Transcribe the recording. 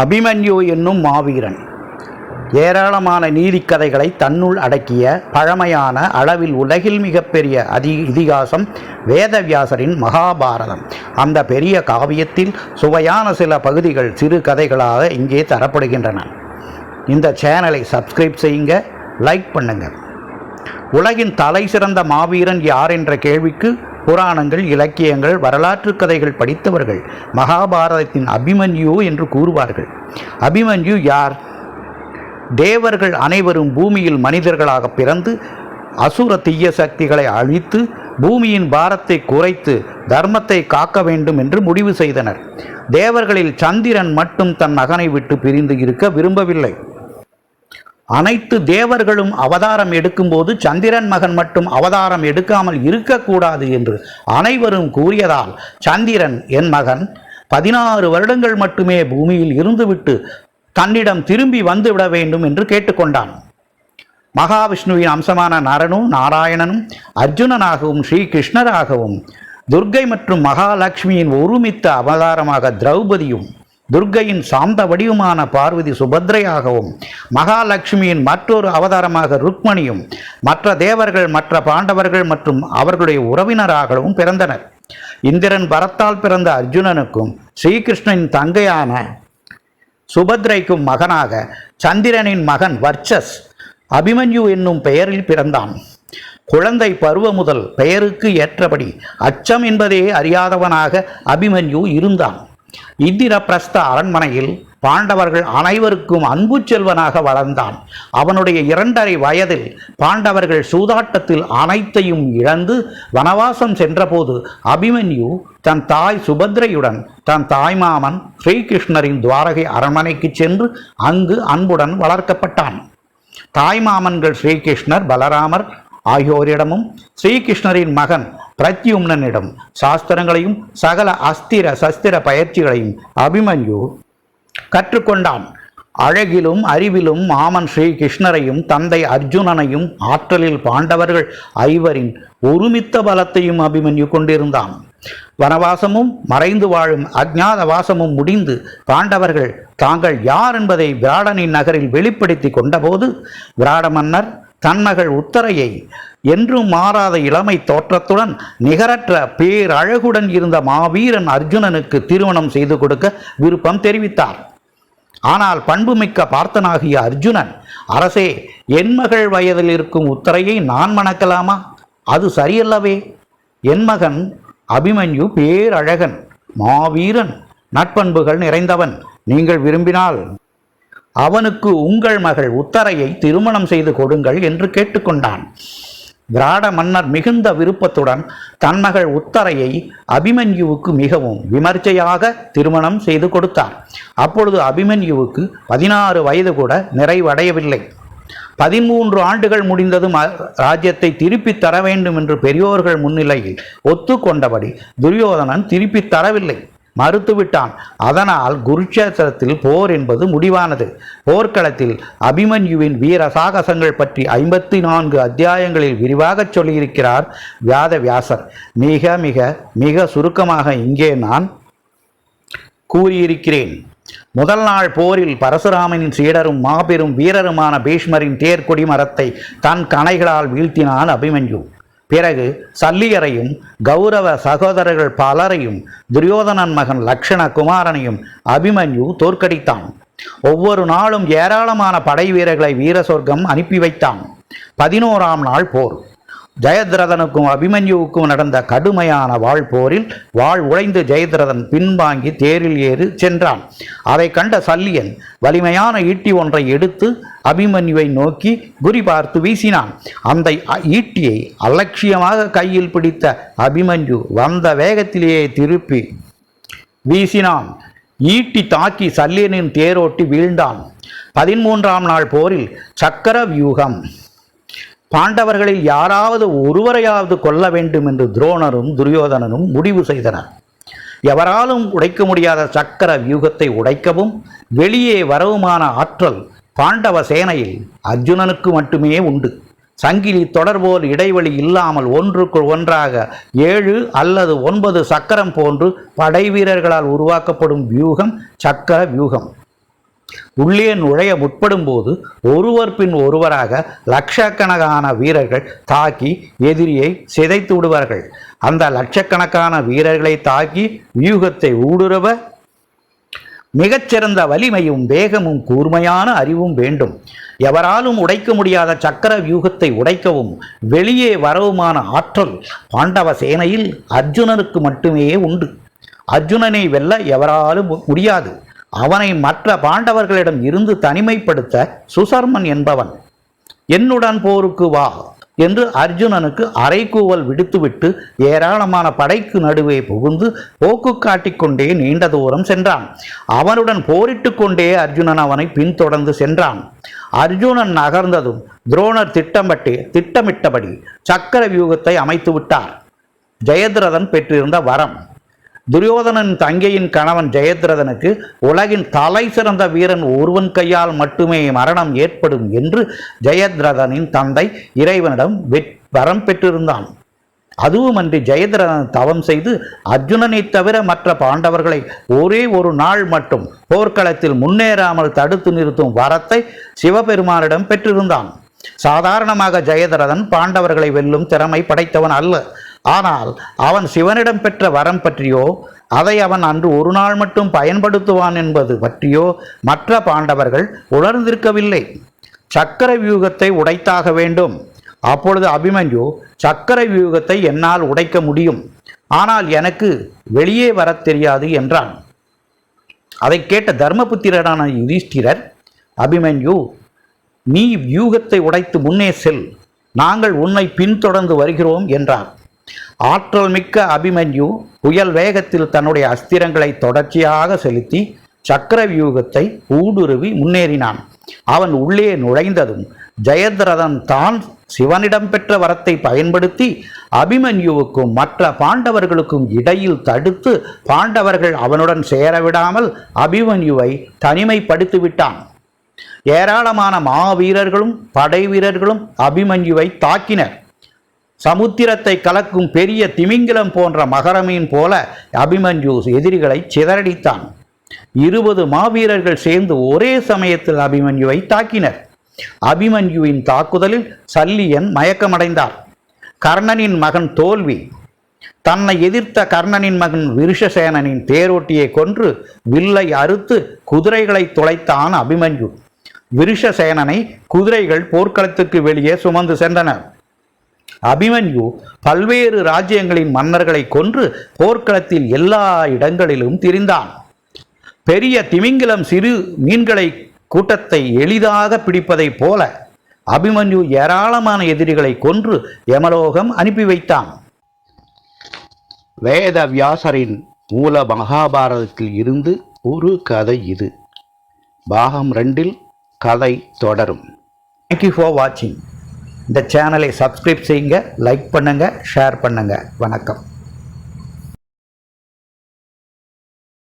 அபிமன்யு என்னும் மாவீரன். ஏராளமான நீதிக்கதைகளை தன்னுள் அடக்கிய பழமையான அளவில் உலகில் மிகப்பெரிய அதி இதிகாசம் வேதவியாசரின் மகாபாரதம். அந்த பெரிய காவியத்தில் சுவையான சில பகுதிகள் சிறு கதைகளாக இங்கே தரப்படுகின்றன. இந்த சேனலை சப்ஸ்கிரைப் செய்யுங்க லைக் பண்ணுங்கள் உலகின் தலை சிறந்த மாவீரன் யார் என்ற கேள்விக்கு புராணங்கள் இலக்கியங்கள் வரலாற்று கதைகள் படித்தவர்கள் மகாபாரதத்தின் அபிமன்யு என்று கூறுவார்கள். அபிமன்யு யார்? தேவர்கள் அனைவரும் பூமியில் மனிதர்களாக பிறந்து அசுர தீய சக்திகளை அழித்து பூமியின் பாரத்தை குறைத்து தர்மத்தை காக்க வேண்டும் என்று முடிவு செய்தனர். தேவர்களில் சந்திரன் மட்டும் தன் மகனை விட்டு பிரிந்து இருக்க விரும்பவில்லை. அனைத்து தேவர்களும் அவதாரம் எடுக்கும்போது சந்திரன் மகன் மட்டும் அவதாரம் எடுக்காமல் இருக்கக்கூடாது என்று அனைவரும் கூறியதால் சந்திரன் என் மகன் பதினாறு வருடங்கள் மட்டுமே பூமியில் இருந்துவிட்டு தன்னிடம் திரும்பி வந்துவிட வேண்டும் என்று கேட்டுக்கொண்டான். மகாவிஷ்ணுவின் அம்சமான நரனும் நாராயணனும் அர்ஜுனனாகவும் ஸ்ரீகிருஷ்ணராகவும் துர்கை துர்க்கை மற்றும் மகாலட்சுமியின் ஒருமித்த அவதாரமாக திரௌபதியும் துர்க்கையின் சாந்த வடிவமான பார்வதி சுபத்ரையாகவும் மகாலட்சுமியின் மற்றொரு அவதாரமாக ருக்மணியும் மற்ற தேவர்கள் மற்ற பாண்டவர்கள் மற்றும் அவர்களுடைய உறவினராகவும் பிறந்தனர். இந்திரன் பரத்தால் பிறந்த அர்ஜுனனுக்கும் ஸ்ரீகிருஷ்ணனின் தங்கையான சுபத்ரைக்கும் மகனாக சந்திரனின் மகன் வர்ச்சஸ் அபிமன்யு என்னும் பெயரில் பிறந்தான். குழந்தை பருவ முதல் பெயருக்கு ஏற்றபடி அச்சம் என்பதே அறியாதவனாக அபிமன்யு இருந்தான். இந்திரபிரஸ்த அரண்மனையில் பாண்டவர்கள் அனைவருக்கும் அன்பு செல்வனாக வளர்ந்தான். அவனுடைய இரண்டரை வயதில் பாண்டவர்கள் சூதாட்டத்தில் அனைத்தையும் இழந்து வனவாசம் சென்றபோது அபிமன்யு தன் தாய் சுபத்ரையுடன் தன் தாய்மாமன் ஸ்ரீகிருஷ்ணரின் துவாரகை அரண்மனைக்கு சென்று அங்கு அன்புடன் வளர்க்கப்பட்டான். தாய்மாமன்கள் ஸ்ரீகிருஷ்ணர் பலராமர் ஆகியோரிடமும் ஸ்ரீகிருஷ்ணரின் மகன் பிரத்யும்னனிடம் சாஸ்திரங்களையும் சகல அஸ்திர சஸ்திர பயிற்சிகளையும் அபிமன்யு கற்றுக்கொண்டான். அழகிலும் அறிவிலும் மாமன் ஸ்ரீகிருஷ்ணரையும் தந்தை அர்ஜுனனையும் ஆற்றலில் பாண்டவர்கள் ஐவரின் ஒருமித்த பலத்தையும் அபிமன்யு கொண்டிருந்தான். வனவாசமும் மறைந்து வாழும் அஜ்ஞாத வாசமும் முடிந்து பாண்டவர்கள் தாங்கள் யார் என்பதை விராடனின் நகரில் வெளிப்படுத்தி கொண்டபோது விராட மன்னர் தன் மகள் உத்தரையை என்றும் மாறாத இளமை தோற்றத்துடன் நிகரற்ற பேரழகுடன் இருந்த மாவீரன் அர்ஜுனனுக்கு திருமணம் செய்து கொடுக்க விருப்பம் தெரிவித்தார். ஆனால் பண்புமிக்க பார்த்தனாகிய அர்ஜுனன் அரசே என் மகள் வயதில் இருக்கும் உத்தரையை நான் மணக்கலாமா? அது சரியல்லவே. என் மகன் அபிமன்யு பேரழகன் மாவீரன் நட்பண்புகள் நிறைந்தவன். நீங்கள் விரும்பினால் அவனுக்கு உங்கள் மகள் உத்தரையை திருமணம் செய்து கொடுங்கள் என்று கேட்டுக்கொண்டான். திராட மன்னர் மிகுந்த விருப்பத்துடன் தன் மகள் உத்தரையை அபிமன்யுவுக்கு மிகவும் விமர்சையாக திருமணம் செய்து கொடுத்தார். அப்பொழுது அபிமன்யுவுக்கு பதினாறு வயது கூட நிறைவடையவில்லை. பதிமூன்று ஆண்டுகள் முடிந்ததும் ராஜ்யத்தை திருப்பித் தர வேண்டும் என்று பெரியோர்கள் முன்னிலையில் ஒத்துக்கொண்டபடி துரியோதனன் திருப்பித் தரவில்லை. மறுத்துவிட்டான். அதனால் குருக்ஷேத்திரத்தில் போர் என்பது முடிவானது. போர்க்களத்தில் அபிமன்யுவின் வீர சாகசங்கள் பற்றி ஐம்பத்தி நான்கு அத்தியாயங்களில் விரிவாகச் சொல்லியிருக்கிறார் வியாத வியாசர் மிக மிக மிக சுருக்கமாக இங்கே நான் கூறியிருக்கிறேன். முதல் நாள் போரில் பரசுராமனின் சீடரும் மாபெரும் வீரருமான பீஷ்மரின் தேர்கொடி மரத்தை தன் கணைகளால் வீழ்த்தினான் அபிமன்யு. பிறகு சல்லியரையும் கௌரவ சகோதரர்கள் பலரையும் துரியோதனன் மகன் லக்ஷண குமாரனையும் அபிமன்யு தோற்கடித்தான். ஒவ்வொரு நாளும் ஏராளமான படை வீரர்களை வீர சொர்க்கம் அனுப்பி வைத்தான். பதினோராம் நாள் போர். ஜெயத்ரதனுக்கும் அபிமன்யுவுக்கும் நடந்த கடுமையான வாழ் போரில் வாழ் உழைந்து ஜெயத்ரதன் பின்வாங்கி தேரில் ஏறி சென்றான். அதை கண்ட சல்லியன் வலிமையான ஈட்டி ஒன்றை எடுத்து அபிமன்யுவை நோக்கி குறி பார்த்து வீசினான். அந்த அ- ஈட்டியை அலட்சியமாக கையில் பிடித்த அபிமன்யு வந்த வேகத்திலேயே திருப்பி வீசினான். ஈட்டி தாக்கி சல்லியனின் தேரோட்டி வீழ்ந்தான். பதிமூன்றாம் நாள் போரில் சக்கர வியூகம் பாண்டவர்களில் யாராவது ஒருவரையாவது கொல்ல வேண்டும் என்று துரோணரும் துரியோதனனும் முடிவு செய்தனர். எவராலும் உடைக்க முடியாத சக்கர வியூகத்தை உடைக்கவும் வெளியே வரவுமான ஆற்றல் பாண்டவ சேனையில் அர்ஜுனனுக்கு மட்டுமே உண்டு. சங்கிலி தொடர்போல் இடைவெளி இல்லாமல் ஒன்றுக்குள் ஒன்றாக ஏழு அல்லது ஒன்பது சக்கரம் போன்று படை வீரர்களால் உருவாக்கப்படும் வியூகம் சக்கர வியூகம். உள்ளே நுழைய முற்படும் போது ஒருவர் பின் ஒருவராக லட்சக்கணக்கான வீரர்கள் தாக்கி எதிரியை சிதைத்து விடுவார்கள். அந்த லட்சக்கணக்கான வீரர்களை தாக்கி வியூகத்தை ஊடுருவ மிகச்சிறந்த வலிமையும் வேகமும் கூர்மையான அறிவும் வேண்டும். எவராலும் உடைக்க முடியாத சக்கர வியூகத்தை உடைக்கவும் வெளியே வரவுமான ஆற்றல் பாண்டவ சேனையில் அர்ஜுனனுக்கு மட்டுமே உண்டு. அர்ஜுனனை வெல்ல எவராலும் முடியாது. அவனை மற்ற பாண்டவர்களிடம் இருந்து தனிமைப்படுத்த சுசர்மன் என்பவன். என்னுடன் போருக்கு வா என்று அர்ஜுனனுக்கு அரைக்கூவல் விடுத்துவிட்டு ஏராளமான படைக்கு நடுவே புகுந்து போக்கு காட்டிக்கொண்டே நீண்ட தூரம் சென்றான். அவனுடன் போரிட்டு கொண்டே அர்ஜுனன் அவனை பின்தொடர்ந்து சென்றான். அர்ஜுனன் நகர்ந்ததும் துரோணர் திட்டமிட்டு திட்டமிட்டபடி சக்கர வியூகத்தை அமைத்து விட்டார் ஜெயத்ரதன் பெற்றிருந்த வரம். துரியோதனன் தங்கையின் கணவன் ஜெயத்ரதனுக்கு உலகின் தலை சிறந்த வீரன் ஒருவன் கையால் மட்டுமே மரணம் ஏற்படும் என்று ஜெயத்ரதனின் தந்தை இறைவனிடம் வரம் பெற்றிருந்தான். அதுவுமன்றி ஜெயதிரதன் தவம் செய்து அர்ஜுனனை தவிர மற்ற பாண்டவர்களை ஒரே ஒரு நாள் மட்டும் போர்க்களத்தில் முன்னேறாமல் தடுத்து நிறுத்தும் வரத்தை சிவபெருமானிடம் பெற்றிருந்தான். சாதாரணமாக ஜெயதரதன் பாண்டவர்களை வெல்லும் திறமை படைத்தவன் அல்ல. ஆனால் அவன் சிவனிடம் பெற்ற வரம் பற்றியோ அதை அவன் அன்று ஒரு நாள் மட்டும் பயன்படுத்துவான் என்பது பற்றியோ மற்ற பாண்டவர்கள் உணர்ந்திருக்கவில்லை. சக்கர வியூகத்தை உடைத்தாக வேண்டும். அப்பொழுது அபிமன்யு சக்கர வியூகத்தை என்னால் உடைக்க முடியும். ஆனால் எனக்கு வெளியே வரத் தெரியாது என்றான். அதை கேட்ட தர்மபுத்திரரான யுதிஷ்டிரர் அபிமன்யு நீ வியூகத்தை உடைத்து முன்னே செல். நாங்கள் உன்னை பின்தொடர்ந்து வருகிறோம் என்றார். ஆற்றல் மிக்க அபிமன்யு புயல் வேகத்தில் தன்னுடைய அஸ்திரங்களை தொடர்ச்சியாக செலுத்தி சக்கர வியூகத்தை ஊடுருவி முன்னேறினான். அவன் உள்ளே நுழைந்ததும் ஜெயத்ரதன் தான் சிவனிடம் பெற்ற வரத்தை பயன்படுத்தி அபிமன்யுவுக்கும் மற்ற பாண்டவர்களுக்கும் இடையில் தடுத்து பாண்டவர்கள் அவனுடன் சேரவிடாமல் அபிமன்யுவை தனிமைப்படுத்தி விட்டான் ஏராளமான மாவீரர்களும் படை வீரர்களும் அபிமன்யுவை தாக்கினர். சமுத்திரத்தை கலக்கும் பெரிய திமிங்கிலம் போன்ற மகரமீன் போல அபிமன்யு எதிரிகளை சிதறடித்தான். இருபது மாவீரர்கள் சேர்ந்து ஒரே சமயத்தில் அபிமன்யுவை தாக்கினர். அபிமன்யுவின் தாக்குதலில் சல்லியன் மயக்கமடைந்தார். கர்ணனின் மகன் தோல்வி. தன்னை எதிர்த்த கர்ணனின் மகன் விருஷசேனனின் தேரோட்டியை கொன்று வில்லை அறுத்து குதிரைகளை துளைத்தான் அபிமன்யு. விருஷசேனனை குதிரைகள் போர்க்களத்துக்கு வெளியே சுமந்து சென்றனர். அபிமன்யு பல்வேறு ராஜ்யங்களின் மன்னர்களை கொன்று போர்க்களத்தில் எல்லா இடங்களிலும் திரிந்தான். பெரிய திமிங்கிலம் சிறு மீன்களை கூட்டத்தை எளிதாக பிடிப்பதைப் போல அபிமன்யு ஏராளமான எதிரிகளை கொன்று யமலோகம் அனுப்பி வைத்தான். வேத வியாசரின் மூல மகாபாரதத்தில் இருந்து ஒரு கதை இது. பாகம் ரெண்டில் கதை தொடரும். தேங்க்யூ ஃபார் வாட்சிங் இந்த சேனலை சப்ஸ்கிரைப் செய்யுங்க லைக் பண்ணுங்கள் ஷேர் பண்ணுங்கள் வணக்கம்.